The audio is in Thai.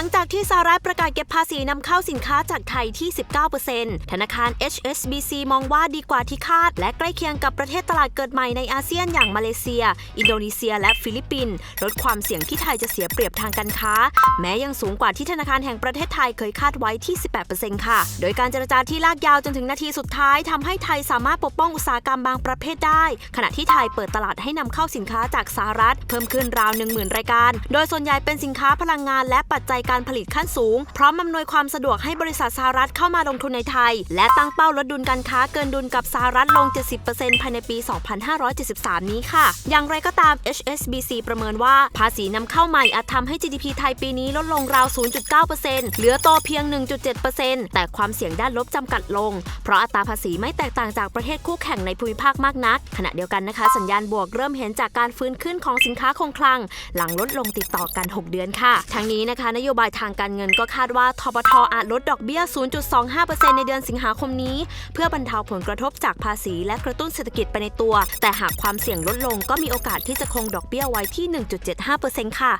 ลังจากที่สหรัฐประกาศเก็บภาษีนำเข้าสินค้าจากไทยที่ 19%ธนาคาร HSBC มองว่าดีกว่าที่คาด และใกล้เคียงกับประเทศตลาดเกิดใหม่ในอาเซียนอย่างมาเลเซีย อินโดนีเซีย และฟิลิปปินส์ลดความเสี่ยงที่ไทยจะเสียเปรียบทางการค้า แม้ยังสูงกว่าที่ธนาคารแห่งประเทศไทยเคยคาดไว้ที่ 18%ค่ะ โดยการเจรจาที่ลากยาวจนถึงนาทีสุดท้ายทำให้ไทยสามารถปกป้องอุตสาหกรรมบางประเภทได้ ขณะที่ไทยเปิดตลาดให้นำเข้าสินค้าจากสหรัฐ เพิ่มขึ้นราว 10,000 รายการ โดยส่วนใหญ่เป็นสินค้าพลังงานและปัจจัยการผลิตขั้นสูง พร้อมอำนวยความสะดวกให้บริษัทสหรัฐเข้ามาลงทุนในไทย และตั้งเป้าลดดุลการค้าเกินดุลกับสหรัฐลง 70%ภายในปี 2573 นี้ค่ะ อย่างไรก็ตาม HSBC ประเมินว่าภาษีนำเข้าใหม่อาจทำให้ GDP ไทยปีนี้ลดลงราว 0.9%เหลือโตเพียง 1.7%แต่ความเสี่ยงด้านลบจำกัดลง เพราะอัตราภาษีไม่แตกต่างจากประเทศคู่แข่งในภูมิภาคมากนัก ขณะเดียวกันนะคะ สัญญาณบวกเริ่มเห็นจากการฟื้นขึ้นของสินค้าคงคลัง หลังลดลงติดต่อกัน 6 เดือนค่ะ ทั้งนี้นะคะนโยบายทางการเงินก็คาดว่าทบทอาจลดดอกเบี้ย 0.25%ในเดือนสิงหาคมนี้ เพื่อบรรเทาผลกระทบจากภาษีและกระตุ้นเศรษฐกิจไปในตัว แต่หากความเสี่ยงลดลงก็มีโอกาสที่จะคงดอกเบี้ยไว้ที่ 1.75%ค่ะ